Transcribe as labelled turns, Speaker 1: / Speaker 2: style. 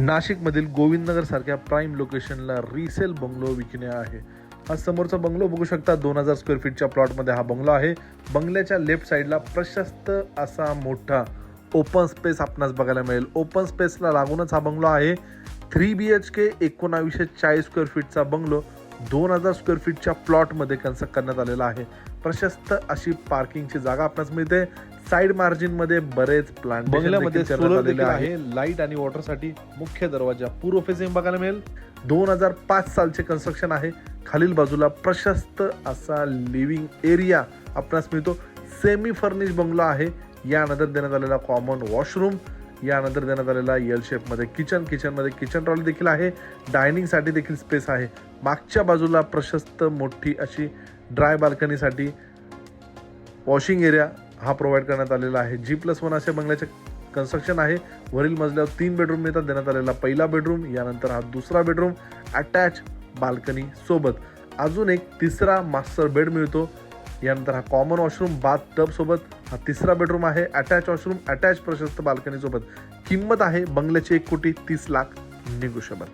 Speaker 1: नाशिकमधील गोविंदनगर सारख्या प्राईम लोकेशनला रिसेल बंगलो विकणे आहे. हा समोरचा बंगलो बघू शकता. दोन हजार स्क्वेअर फीटच्या प्लॉटमध्ये हा बंगलो आहे. बंगल्याच्या लेफ्ट साईडला प्रशस्त असा मोठा ओपन स्पेस आपणास बघायला मिळेल. ओपन स्पेसला लागूनच हा बंगलो आहे. थ्री बी एच के एकोणावीसशे चाळीस स्क्वेअर फीटचा बंगलो दोन हजार स्क्वेअर फीटच्या प्लॉटमध्ये कन्स्ट्रक्ट करण्यात आलेला आहे. प्रशस्त अशी पार्किंगची जागा आपणास मिळते. साईड मार्जिनमध्ये बरेच प्लांट
Speaker 2: बंगल्यामध्ये
Speaker 1: आलेले
Speaker 2: देखील
Speaker 1: आहे. लाइट आणि वॉटरसाठी मुख्य दरवाजा पूर्व फेसिंग बघायला मिळेल. दोन हजार पाच सालचे कन्स्ट्रक्शन आहे. खालील बाजूला प्रशस्त असा लिव्हिंग एरिया आपणास मिळतो. सेमी फर्निश बंगलो आहे. यानंतर देण्यात आलेला कॉमन वॉशरूम यानंतर देण्यात आलेला एल शेपमध्ये किचन किचनमध्ये किचन ट्रॉली देखील आहे. डायनिंगसाठी देखील स्पेस आहे. मागच्या बाजूला प्रशस्त मोठी अशी ड्राय बाल्कनीसाठी वॉशिंग एरिया हा प्रोव्हाइड करण्यात आलेला आहे. जी प्लस वन अशा बंगल्याचे कन्स्ट्रक्शन आहे. वरील मजल्यावर तीन बेडरूम मिळतात देण्यात आलेला पहिला बेडरूम यानंतर हा दुसरा बेडरूम अटॅच बाल्कनी सोबत. अजून एक तिसरा मास्टर बेड मिळतो. यानंतर हा कॉमन वॉशरूम बाथ टब सोबत. हा तिसरा बेडरूम आहे अटॅच वॉशरूम अटॅच प्रशस्त बाल्कनी सोबत. किंमत आहे बंगल्याची एक कोटी तीस लाख निगोशिएबल